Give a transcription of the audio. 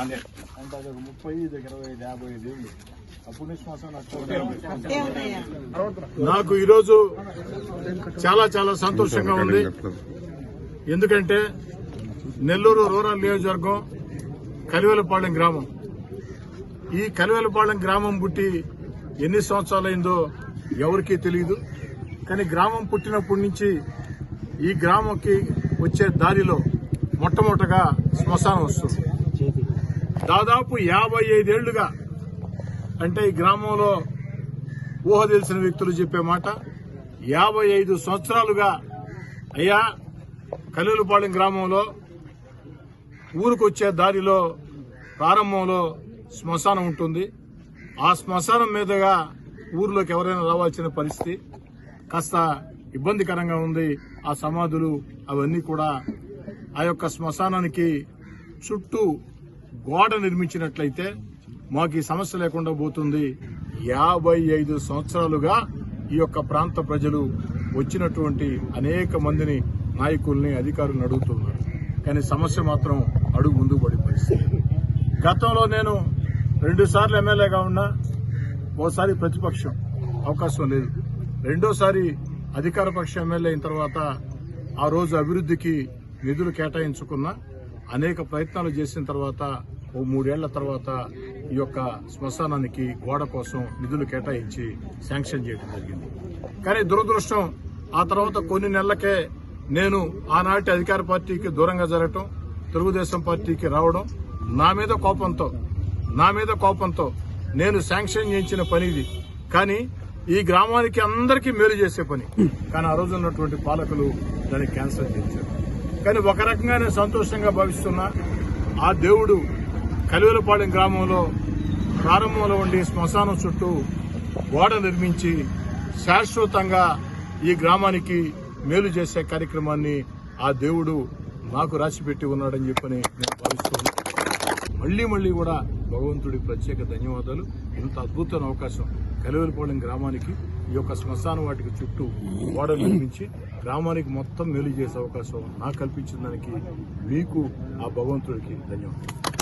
అంటే అది ఒక ముప్పై ఇరవై ఐదు యాభై ఐదు ఏళ్ళు అప్పుడు నుంచి నాకు ఈరోజు చాలా చాలా సంతోషంగా ఉంది. ఎందుకంటే నెల్లూరు రూరల్ నియోజకవర్గం కలివెలపాలెం గ్రామం. ఈ కలివెలపాలెం గ్రామం పుట్టి ఎన్ని సంవత్సరాలైందో ఎవరికీ తెలియదు. కానీ గ్రామం పుట్టినప్పటి నుంచి ఈ గ్రామంకి వచ్చే దారిలో మొట్టమొదటగా శ్మశానం వస్తుంది. దాదాపు యాభై ఐదేళ్ళుగా అంటే ఈ గ్రామంలో ఊహ తెలిసిన వ్యక్తులు చెప్పే మాట యాభై ఐదు సంవత్సరాలుగా అయ్యా కల్లూరుపాలెం గ్రామంలో ఊరికొచ్చే దారిలో ప్రారంభంలో శ్మశానం ఉంటుంది. ఆ శ్మశానం మీదుగా ఊర్లోకి ఎవరైనా రావాల్సిన పరిస్థితి కాస్త ఇబ్బందికరంగా ఉంది. ఆ సమాధులు అవన్నీ కూడా ఆ యొక్క శ్మశానానికి చుట్టూ గోడ నిర్మించినట్లయితే మాకు ఈ సమస్య లేకుండా పోతుంది. యాభై ఐదు సంవత్సరాలుగా ఈ యొక్క ప్రాంత ప్రజలు వచ్చినటువంటి అనేక మందిని నాయకుల్ని అధికారులను అడుగుతున్నారు. కానీ సమస్య మాత్రం అడుగు ముందు పడే పరిస్థితి. గతంలో నేను రెండు సార్లు ఎమ్మెల్యేగా ఉన్నా ఓసారి ప్రతిపక్షం అవకాశం లేదు. రెండోసారి అధికార పక్ష ఎమ్మెల్యే అయిన తర్వాత ఆ రోజు అభివృద్ధికి నిధులు కేటాయించుకున్నా అనేక ప్రయత్నాలు చేసిన తర్వాత ఓ మూడేళ్ళ తర్వాత ఈ యొక్క శ్మశానానికి గోడ కోసం నిధులు కేటాయించి శాంక్షన్ చేయడం జరిగింది. కానీ దురదృష్టం ఆ తర్వాత కొన్ని నెలలకే నేను ఆనాటి అధికార పార్టీకి దూరంగా జరగటం తెలుగుదేశం పార్టీకి రావడం నా మీద కోపంతో నా మీద కోపంతో నేను శాంక్షన్ చేయించిన పని ఇది. కానీ ఈ గ్రామానికి అందరికీ మేలు చేసే పని. కానీ ఆ రోజు ఉన్నటువంటి పాలకులు దాన్ని క్యాన్సల్ చేశారు కానీ ఒక రకంగా నేను సంతోషంగా భావిస్తున్నా ఆ దేవుడు కలివెలపాలెం గ్రామంలో ప్రారంభంలో ఉండి శ్మశానం చుట్టూ గోడ నిర్మించి శాశ్వతంగా ఈ గ్రామానికి మేలు చేసే కార్యక్రమాన్ని ఆ దేవుడు నాకు రాసిపెట్టి ఉన్నాడని చెప్పని నేను భావిస్తున్నాను. మళ్ళీ మళ్ళీ కూడా భగవంతుడి ప్రత్యేక ధన్యవాదాలు. ఇంత అద్భుతమైన అవకాశం కలివెలపాలెం గ్రామానికి ఈ యొక్క శ్మశానం వాటికి చుట్టూ గోడలు నిర్మించి గ్రామానికి మొత్తం మేలు చేసే అవకాశం నాకు కల్పించిన దానికి మీకు ఆ భగవంతుడికి ధన్యవాదాలు.